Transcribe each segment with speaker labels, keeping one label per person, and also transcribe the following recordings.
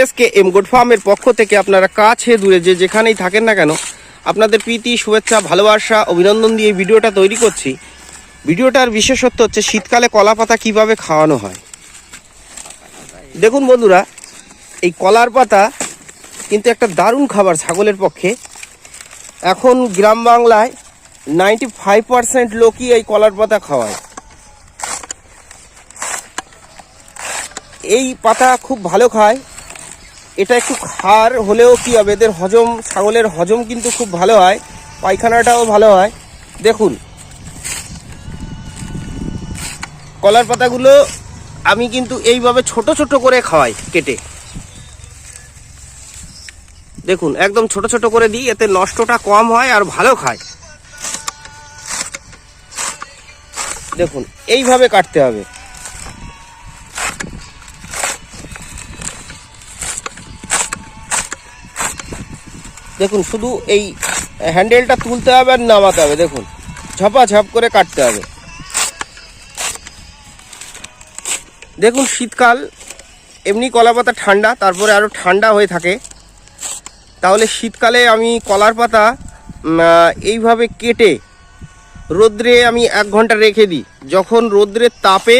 Speaker 1: S K M good ফার্মের পক্ষ থেকে আপনারা কাছে দূরে যে যেখানেই থাকেন না কেন, আপনাদের প্রীতি, শুভেচ্ছা, ভালোবাসা, অভিনন্দন দিয়ে ভিডিওটা তৈরি করছি। ভিডিওটার বিশেষত্ব হচ্ছে শীতকালে কলা পাতা কীভাবে খাওয়ানো হয়। দেখুন বন্ধুরা, এই কলার পাতা কিন্তু একটা দারুণ খাবার ছাগলের পক্ষে। এখন গ্রাম বাংলায় নাইনটি ফাইভ পার্সেন্ট লোকই এই কলার পাতা খাওয়ায়। এই পাতা খুব ভালো খায়। এটা একটু খার হলেও কি হবে? এদের হজম, ছাগলের হজম কিন্তু খুব ভালো হয়। পায়খানাটাও ভালো হয়। দেখুন। কলার পাতাগুলো আমি কিন্তু এইভাবে ছোট ছোট করে খাওয়াই কেটে। দেখুন, একদম ছোট ছোট করে দিই, এতে নষ্টটা কম হয় আর ভালো খায়। দেখুন, এইভাবে কাটতে হবে। দেখুন, শুধু এই হ্যান্ডেলটা তুলতে হবে আর নামাতে হবে, দেখুন। ঝপা ঝপ করে কাটতে হবে। দেখুন, শীতকাল, এমনি কলা পাতা ঠান্ডা, তারপরে আরও ঠান্ডা হয়ে থাকে। তাহলে শীতকালে আমি কলার পাতা এইভাবে কেটে রোদ্রে আমি এক ঘণ্টা রেখে দিই। যখন রোদ্রের তাপে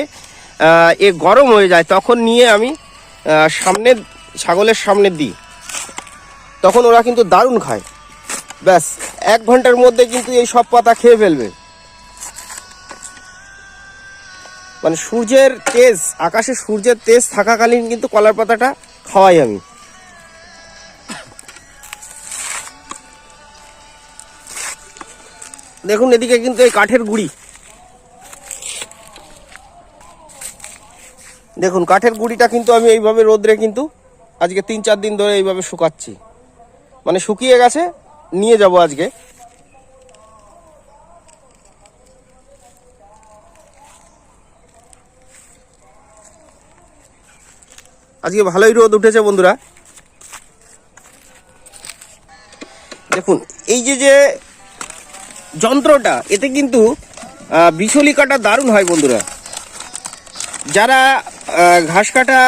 Speaker 1: এ গরম হয়ে যায়, তখন নিয়ে আমি সামনে ছাগলের সামনে দিই। তখন ওরা কিন্তু দারুণ খায়। ব্যাস, এক ঘণ্টার মধ্যে কিন্তু এই সব পাতা খেয়ে ফেলবে। মানে সূর্যের তেজ, আকাশে সূর্যের তেজ থাকাকালীন কিন্তু কলার পাতাটা খাওয়াই আমি। দেখুন এদিকে কিন্তু এই কাঠের গুড়ি। দেখুন, কাঠের গুড়িটা কিন্তু আমি এইভাবে রোদ্রে কিন্তু আজকে তিন চার দিন ধরে এইভাবে শুকাচ্ছি। মানে শুকিয়ে গেছে, নিয়ে যাব আজকে। আজকে ভালোই রোদ উঠেছে বন্ধুরা। দেখুন, এই যে যে যন্ত্রটা, এতে কিন্তু বিচলি কাটা দারুণ হয় বন্ধুরা। যারা ঘাস কাটা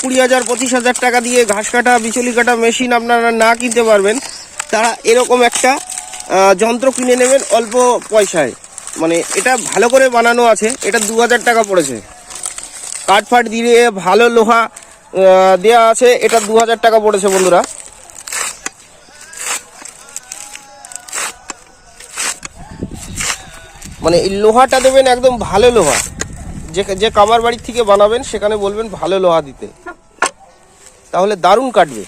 Speaker 1: কুড়ি হাজার, পঁচিশ হাজার টাকা দিয়ে ঘাস কাটা, বিচলি কাটা মেশিন আপনারা না কিনতে পারবেন। তারা এরকম একটা যন্ত্র কিনে নেবেন অল্প পয়সায়। মানে এটা ভালো করে বানানো আছে, এটা দু হাজার টাকা পড়েছে। কাঠ ফাট দিয়ে ভালো লোহা দেয়া আছে, এটা দু হাজার টাকা পড়েছে বন্ধুরা। মানে এই লোহাটা দেবেন একদম ভালো লোহা। যে যে কামার বাড়ির থেকে বানাবেন, সেখানে বলবেন ভালো লোহা দিতে। তাহলে দারুণ কাটবে।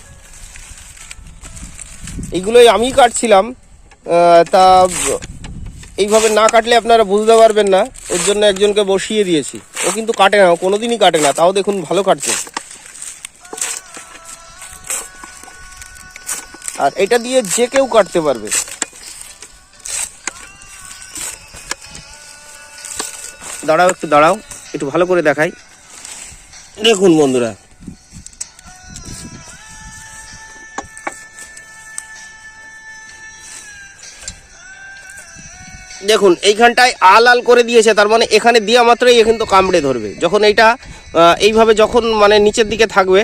Speaker 1: এইগুলোই আমি কাটছিলাম তা এইভাবে না কাটলে আপনারা বুঝতে পারবেন না ওর জন্য একজনকে বসিয়ে দিয়েছি। ও কিন্তু কাটে না, ও কোনোদিনই কাটে না, তাও দেখুন ভালো কাটছে। আর এটা দিয়ে যে কেউ কাটতে পারবে। দাঁড়াও, একটু দাঁড়াও, একটু ভালো করে দেখাই। দেখুন বন্ধুরা। দেখুন, এইখানটায় আল আল করে দিয়েছে, তার মানে এখানে দেওয়া মাত্রই এ কিন্তু কামড়ে ধরবে। যখন এইটা এইভাবে যখন মানে নিচের দিকে থাকবে,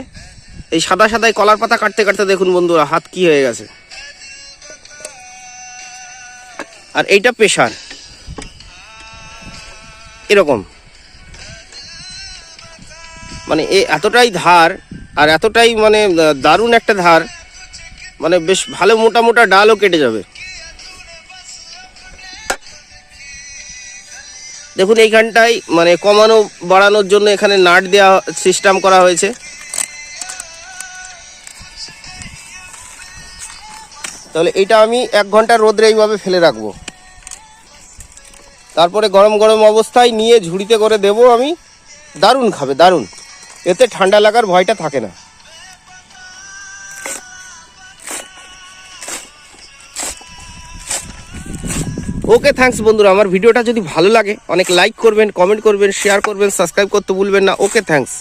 Speaker 1: এই সাদা সাদাই কলার পাতা কাটতে কাটতে দেখুন বন্ধুরা, হাত কি হয়ে গেছে। আর এইটা প্রেশার এরকম। মানে এ এতটাই ধার আর এতটাই মানে দারুণ একটা ধার মানে বেশ ভালো মোটা মোটা ডালও কেটে যাবে। দেখুন, এইখানটায় মানে কমানো বাড়ানোর জন্য এখানে নাট দেওয়া সিস্টেম করা হয়েছে। তাহলে এটা আমি এক ঘণ্টা রোদ্রে এইভাবে ফেলে রাখব। তারপরে গরম গরম অবস্থায় নিয়ে ঝুড়িতে করে দেবো আমি। দারুণ খাবে, দারুণ। এতে ঠান্ডা লাগার ভয়টা থাকে না। ওকে থ্যাংকস বন্ধুরা। আমার ভিডিওটা যদি ভালো লাগে, অনেক লাইক করবেন কমেন্ট করবেন শেয়ার করবেন সাবস্ক্রাইব করতে ভুলবেন না। Okay thanks